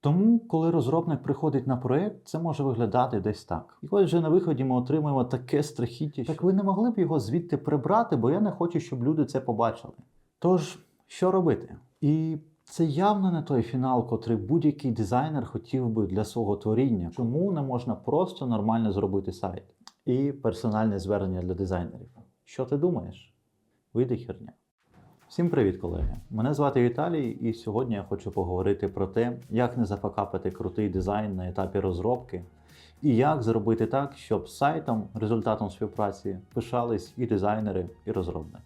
Тому, коли розробник приходить на проєкт, це може виглядати десь так. І ось вже на виході ми отримуємо таке страхіття. Так ви не могли б його звідти прибрати, бо я не хочу, щоб люди це побачили. Тож, що робити? І це явно не той фінал, котрий будь-який дизайнер хотів би для свого творіння. Чому не можна просто нормально зробити сайт? І персональне звернення для дизайнерів. Що ти думаєш? Вийде херня. Всім привіт, колеги! Мене звати Віталій, і сьогодні я хочу поговорити про те, як не зафакапити крутий дизайн на етапі розробки, і як зробити так, щоб сайтом, результатом співпраці пишались і дизайнери, і розробники.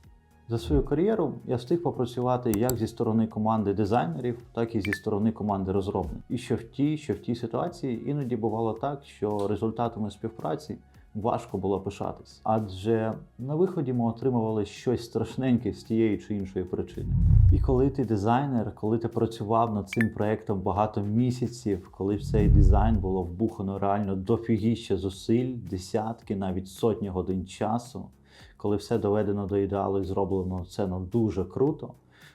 За свою кар'єру я встиг попрацювати як зі сторони команди дизайнерів, так і зі сторони команди розробників. І що в тій, що в тій ситуації іноді бувало так, що результатами співпраці важко було пишатись, адже на виході ми отримували щось страшненьке з тієї чи іншої причини. І коли ти дизайнер, коли ти працював над цим проектом багато місяців, коли цей дизайн було вбухано реально дофігіще зусиль, десятки, навіть сотні годин часу, коли все доведено до ідеалу і зроблено це ну, дуже круто,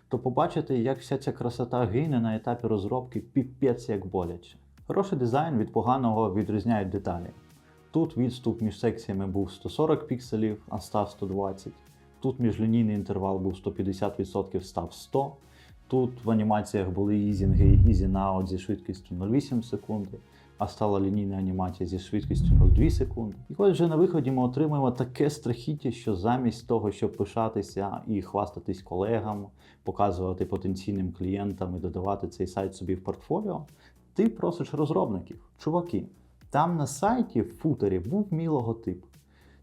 то побачити, як вся ця красота гине на етапі розробки, піпець як боляче. Хороший дизайн від поганого відрізняють деталі. Тут відступ між секціями був 140 пікселів, а став 120. Тут міжлінійний інтервал був 150%, став 100. Тут в анімаціях були ізінги і easy-out зі швидкістю 0,8 секунди, а стала лінійна анімація зі швидкістю 0,2 секунди. І ось вже на виході ми отримуємо таке страхіття, що замість того, щоб пишатися і хвастатись колегам, показувати потенційним клієнтам і додавати цей сайт собі в портфоліо, ти просиш розробників, чуваки. Там на сайті в футері був мій логотип.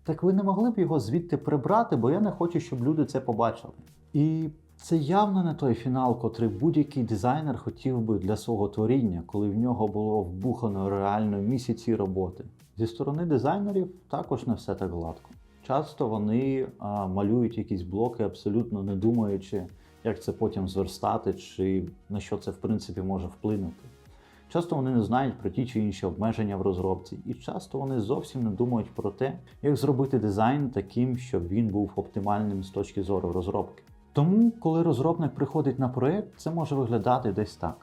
Так ви не могли б його звідти прибрати, бо я не хочу, щоб люди це побачили. І це явно не той фінал, котрий будь-який дизайнер хотів би для свого творіння, коли в нього було вбухано реально місяці роботи. Зі сторони дизайнерів також не все так гладко. Часто вони а, малюють якісь блоки, абсолютно не думаючи, як це потім зверстати, чи на що це в принципі може вплинути. Часто вони не знають про ті чи інші обмеження в розробці, і часто вони зовсім не думають про те, як зробити дизайн таким, щоб він був оптимальним з точки зору розробки. Тому, коли розробник приходить на проєкт, це може виглядати десь так.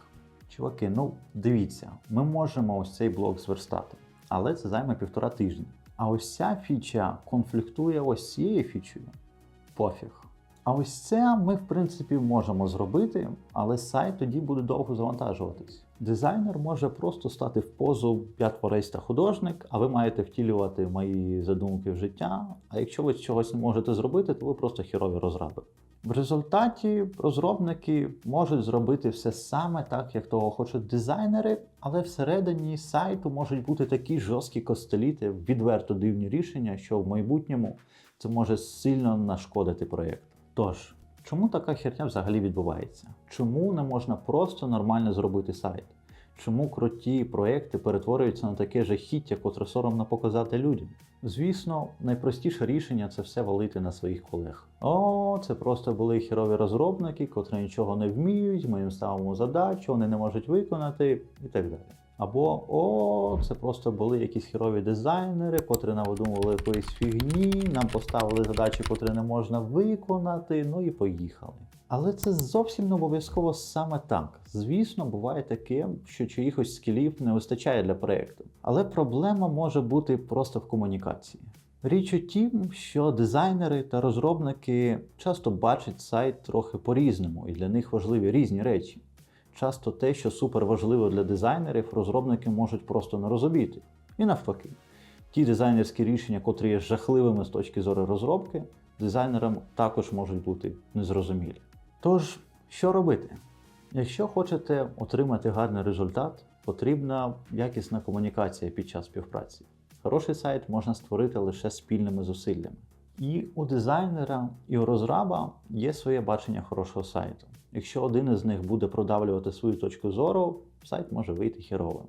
Чуваки, ну дивіться, ми можемо ось цей блок зверстати, але це займе півтора тижні. А ось ця фіча конфліктує ось цією фічею. Пофіг. А ось це ми, в принципі, можемо зробити, але сайт тоді буде довго завантажуватись. Дизайнер може просто стати в позу я та художник, а ви маєте втілювати мої задумки в життя. А якщо ви чогось не можете зробити, то ви просто хірові розраби. В результаті розробники можуть зробити все саме так, як того хочуть дизайнери, але всередині сайту можуть бути такі жорсткі костеліти, відверто дивні рішення, що в майбутньому це може сильно нашкодити проєкту. Тож, чому така херня взагалі відбувається? Чому не можна просто нормально зробити сайт? Чому круті проекти перетворюються на таке жахіття, котре соромно показати людям? Звісно, найпростіше рішення це все валити на своїх колег. О, це просто були хірові розробники, котрі нічого не вміють, ми їм ставимо задачу, вони не можуть виконати і так далі. Або о, це просто були якісь хірові дизайнери, котрі навидумували якоїсь фігні, нам поставили задачі, котрі не можна виконати, ну і поїхали. Але це зовсім не обов'язково саме так. Звісно, буває таке, що чиїхось скілів не вистачає для проєкту. Але проблема може бути просто в комунікації. Річ у тім, що дизайнери та розробники часто бачать сайт трохи по-різному, і для них важливі різні речі. Часто те, що супер важливо для дизайнерів, розробники можуть просто не розуміти. І навпаки, ті дизайнерські рішення, котрі є жахливими з точки зору розробки, дизайнерам також можуть бути незрозумілі. Тож, що робити? Якщо хочете отримати гарний результат, потрібна якісна комунікація під час співпраці. Хороший сайт можна створити лише спільними зусиллями. І у дизайнера, і у розраба є своє бачення хорошого сайту. Якщо один із них буде продавлювати свою точку зору, сайт може вийти херовим.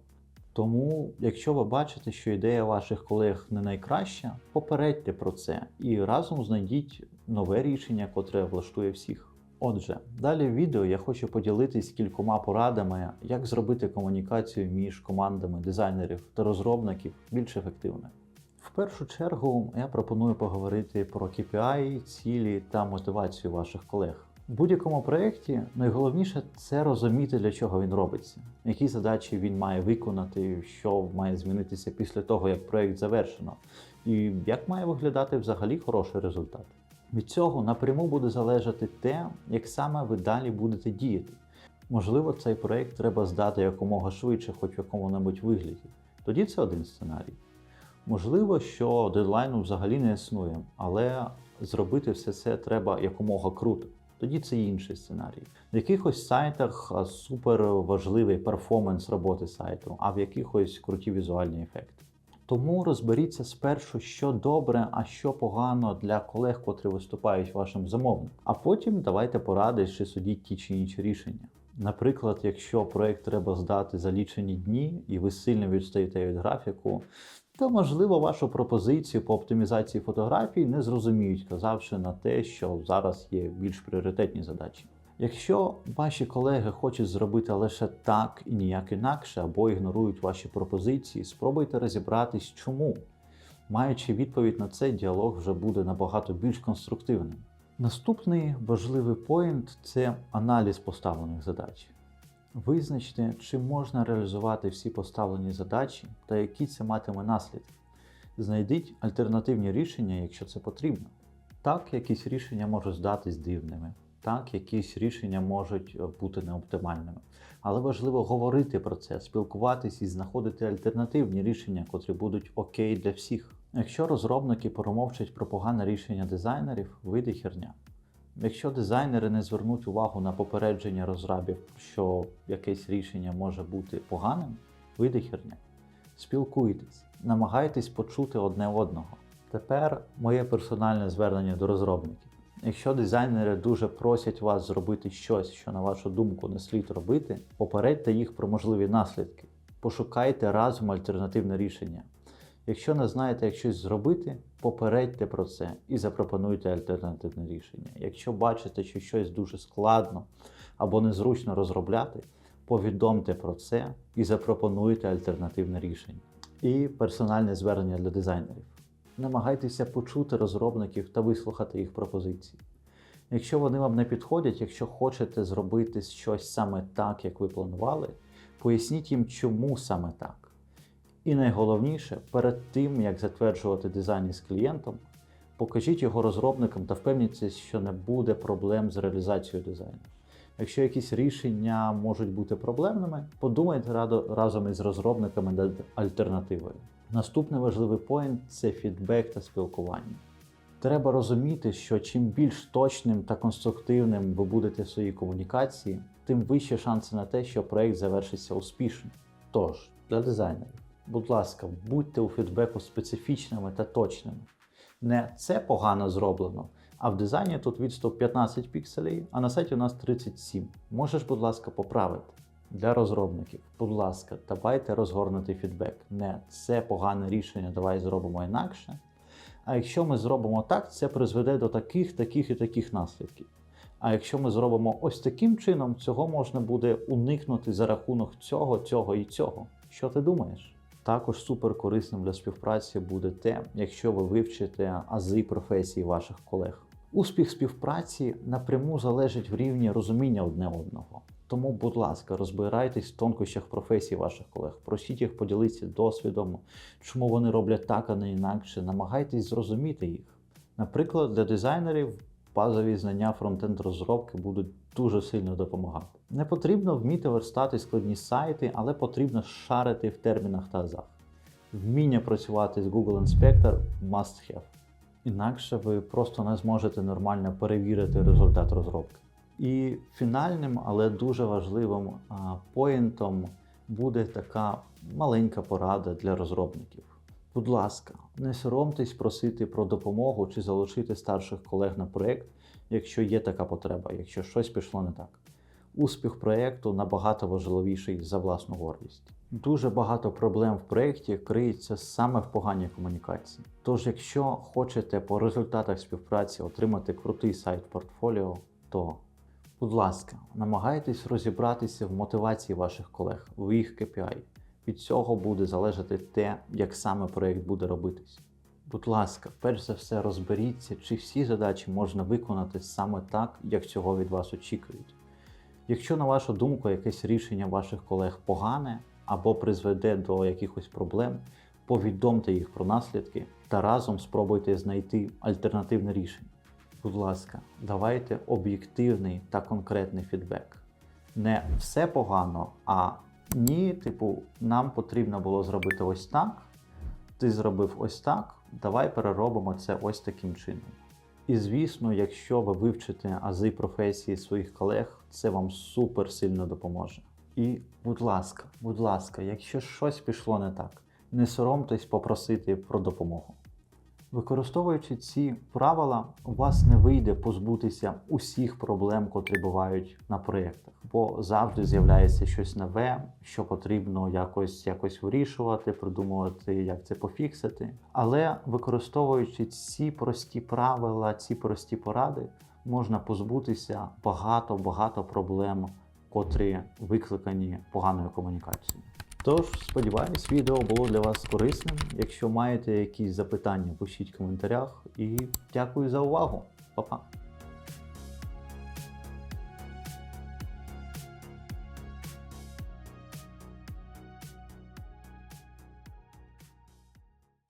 Тому, якщо ви бачите, що ідея ваших колег не найкраща, попередьте про це і разом знайдіть нове рішення, котре влаштує всіх. Отже, далі в відео я хочу поділитись кількома порадами, як зробити комунікацію між командами дизайнерів та розробників більш ефективною. В першу чергу я пропоную поговорити про KPI, цілі та мотивацію ваших колег. В будь-якому проєкті найголовніше це розуміти, для чого він робиться, які задачі він має виконати, що має змінитися після того, як проєкт завершено, і як має виглядати взагалі хороший результат. Від цього напряму буде залежати те, як саме ви далі будете діяти. Можливо, цей проєкт треба здати якомога швидше, хоч в якому-небудь вигляді. Тоді це один сценарій. Можливо, що дедлайну взагалі не існує, але зробити все це треба якомога круто. Тоді це інший сценарій. На якихось сайтах а, супер важливий перформанс роботи сайту, а в якихось круті візуальні ефекти. Тому розберіться спершу, що добре, а що погано для колег, котрі виступають вашим замовником. А потім давайте поради, чи судіть ті чи інші рішення. Наприклад, якщо проект треба здати за лічені дні, і ви сильно відстаєте від графіку, то можливо вашу пропозицію по оптимізації фотографій не зрозуміють, казавши на те, що зараз є більш пріоритетні задачі. Якщо ваші колеги хочуть зробити лише так і ніяк інакше, або ігнорують ваші пропозиції, спробуйте розібратись, чому. Маючи відповідь на це, діалог вже буде набагато більш конструктивним. Наступний важливий поінт це аналіз поставлених задач. Визначте, чи можна реалізувати всі поставлені задачі та які це матиме наслідки. Знайдіть альтернативні рішення, якщо це потрібно. Так, якісь рішення можуть здатись дивними, так, якісь рішення можуть е, бути неоптимальними. Але важливо говорити про це, спілкуватись і знаходити альтернативні рішення, котрі будуть окей для всіх. Якщо розробники промовчать про погане рішення дизайнерів, вийде херня. Якщо дизайнери не звернуть увагу на попередження розрабів, що якесь рішення може бути поганим, вийде херня. Спілкуйтесь, намагайтесь почути одне одного. Тепер моє персональне звернення до розробників. Якщо дизайнери дуже просять вас зробити щось, що, на вашу думку, не слід робити, попередьте їх про можливі наслідки. Пошукайте разом альтернативне рішення. Якщо не знаєте, як щось зробити, попередьте про це і запропонуйте альтернативне рішення. Якщо бачите, що щось дуже складно або незручно розробляти, повідомте про це і запропонуйте альтернативне рішення. І персональне звернення для дизайнерів. Намагайтеся почути розробників та вислухати їх пропозиції. Якщо вони вам не підходять, якщо хочете зробити щось саме так, як ви планували, поясніть їм, чому саме так. І найголовніше, перед тим, як затверджувати дизайн із клієнтом, покажіть його розробникам та впевніться, що не буде проблем з реалізацією дизайну. Якщо якісь рішення можуть бути проблемними, подумайте разом із розробниками над альтернативою. Наступний важливий поінт це фідбек та спілкування. Треба розуміти, що чим більш точним та конструктивним ви будете в своїй комунікації, тим вищі шанси на те, що проект завершиться успішно. Тож, для дизайнерів, будь ласка, будьте у фідбеку специфічними та точними. Не це погано зроблено, а в дизайні тут відступ 15 пікселей, а на сайті у нас 37. Можеш, будь ласка, поправити. Для розробників, будь ласка, давайте розгорнути фідбек. Не це погане рішення, давай зробимо інакше. А якщо ми зробимо так, це призведе до таких, таких і таких наслідків. А якщо ми зробимо ось таким чином, цього можна буде уникнути за рахунок цього, цього і цього. Що ти думаєш? Також супер корисним для співпраці буде те, якщо ви вивчите ази професії ваших колег. Успіх співпраці напряму залежить в рівні розуміння одне одного. Тому, будь ласка, розбирайтесь в тонкощах професії ваших колег, просіть їх поділитися досвідом, чому вони роблять так, а не інакше. Намагайтесь зрозуміти їх. Наприклад, для дизайнерів базові знання фронтенд розробки будуть дуже сильно допомагати. Не потрібно вміти верстати складні сайти, але потрібно шарити в термінах та азах. Вміння працювати з Google Inspector must have. Інакше ви просто не зможете нормально перевірити результат розробки. І фінальним, але дуже важливим а, поінтом буде така маленька порада для розробників. Будь ласка, не соромтесь просити про допомогу чи залучити старших колег на проєкт, якщо є така потреба, якщо щось пішло не так. Успіх проєкту набагато важливіший за власну гордість. Дуже багато проблем в проєкті криється саме в поганій комунікації. Тож, якщо хочете по результатах співпраці отримати крутий сайт портфоліо, то, будь ласка, намагайтесь розібратися в мотивації ваших колег, в їх KPI. Від цього буде залежати те, як саме проєкт буде робитись. Будь ласка, перш за все розберіться, чи всі задачі можна виконати саме так, як цього від вас очікують. Якщо, на вашу думку, якесь рішення ваших колег погане або призведе до якихось проблем, повідомте їх про наслідки та разом спробуйте знайти альтернативне рішення. Будь ласка, давайте об'єктивний та конкретний фідбек. Не все погано, а ні, типу, нам потрібно було зробити ось так, ти зробив ось так, давай переробимо це ось таким чином. І звісно, якщо ви вивчите ази професії своїх колег, це вам супер сильно допоможе. І, будь ласка, будь ласка, якщо щось пішло не так, не соромтесь попросити про допомогу. Використовуючи ці правила, у вас не вийде позбутися усіх проблем, котрі бувають на проєктах, бо завжди з'являється щось нове, що потрібно якось, якось вирішувати, придумувати, як це пофіксити. Але використовуючи ці прості правила, ці прості поради, можна позбутися багато-багато проблем, котрі викликані поганою комунікацією. Тож, сподіваюсь, відео було для вас корисним. Якщо маєте якісь запитання, пишіть в коментарях і дякую за увагу. Па-па!